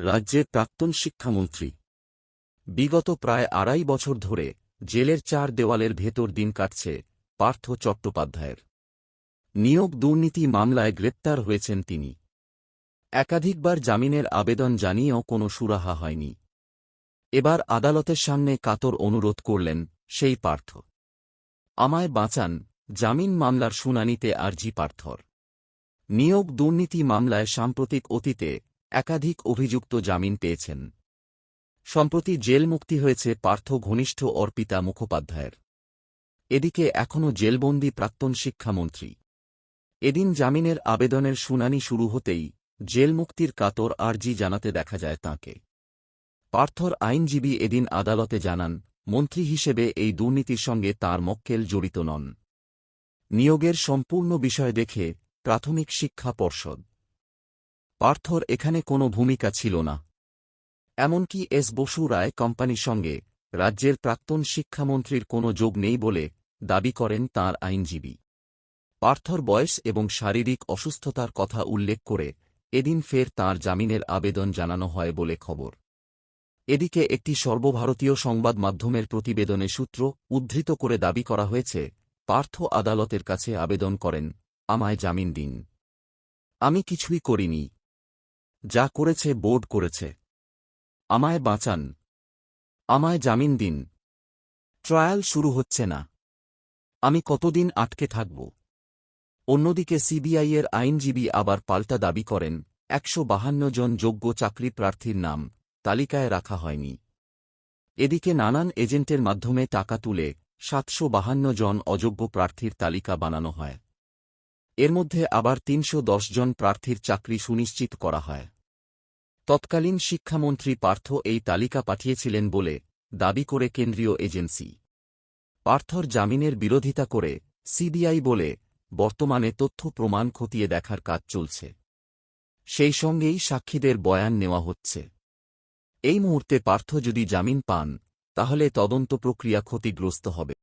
রাজ্যের প্রাক্তন শিক্ষামন্ত্রী। বিগত প্রায় আড়াই বছর ধরে জেলের চার দেওয়ালের ভেতর দিন কাটছে পার্থ চট্টোপাধ্যায়ের। নিয়োগ দুর্নীতি মামলায় গ্রেপ্তার হয়েছেন তিনি। একাধিকবার জামিনের আবেদন জানিয়েও কোনো সুরাহা হয়নি। এবার আদালতের সামনে কাতর অনুরোধ করলেন সেই পার্থ। আমায় বাঁচান, জামিন মামলার শুনানিতে আরজি পার্থর। নিয়োগ দুর্নীতি মামলায় সাম্প্রতিক অতীতে একাধিক অভিযুক্ত জামিন পেয়েছেন। সম্প্রতি জেল মুক্তি হয়েছে পার্থ ঘনিষ্ঠ অর্পিতা মুখোপাধ্যায়ের। এদিকে এখনও জেলবন্দি প্রাক্তন শিক্ষামন্ত্রী। এদিন জামিনের আবেদনের শুনানি শুরু হতেই জেল মুক্তির কাতর আর্জি জানাতে দেখা যায় তাঁকে। পার্থর আইনজীবী এদিন আদালতে জানান, মন্ত্রী হিসেবে এই দুর্নীতির সঙ্গে তার মক্কেল জড়িত নন। নিয়োগের সম্পূর্ণ বিষয় দেখে প্রাথমিক শিক্ষা পর্ষদ পার্থর এখানে কোনো ভূমিকা ছিল না। এমনকি এস বসু রায় কোম্পানির সঙ্গে রাজ্যের প্রাক্তন শিক্ষামন্ত্রীর কোনো যোগ নেই বলে দাবি করেন তার আইনজীবী। পার্থর বয়স এবং শারীরিক অসুস্থতার কথা উল্লেখ করে এদিন ফের তার জামিনের আবেদন জানানো হয় বলে খবর। এদিকে একটি সর্বভারতীয় সংবাদ মাধ্যমের প্রতিবেদনে সূত্র উদ্ধৃত করে দাবি করা হয়েছে, পার্থ আদালতের কাছে আবেদন করেন, আমায় জামিন দিন। আমি কিছুই করিনি। যা করেছে বোর্ড করেছে। আমায় বাঁচান। আমায় জামিন দিন। ট্রায়াল শুরু হচ্ছে না। আমি কতদিন আটকে থাকব? অন্যদিকে সিবিআইয়ের আইনজীবী আবার পাল্টা দাবি করেন, একশো বাহান্ন জন যোগ্য চাকরি প্রার্থীর নাম তালিকায় রাখা হয়নি। এদিকে নানান এজেন্টের মাধ্যমে টাকা তুলে সাতশো বাহান্ন জন অযোগ্য প্রার্থীর তালিকা বানানো হয়। এর মধ্যে আবার তিনশো জন প্রার্থীর চাকরি সুনিশ্চিত করা হয়। তৎকালীন শিক্ষামন্ত্রী পার্থ এই তালিকা পাঠিয়েছিলেন বলে দাবি করে কেন্দ্রীয় এজেন্সি। পার্থর জামিনের বিরোধিতা করে সিবিআই বলে বর্তমানে তথ্য প্রমাণ খতিয়ে দেখার কাজ চলছে। সেই সঙ্গেই সাক্ষীদের বয়ান নেওয়া হচ্ছে। এই মুহূর্তে পার্থ যদি জামিন পান, তাহলে তদন্ত প্রক্রিয়া ক্ষতিগ্রস্ত হবে।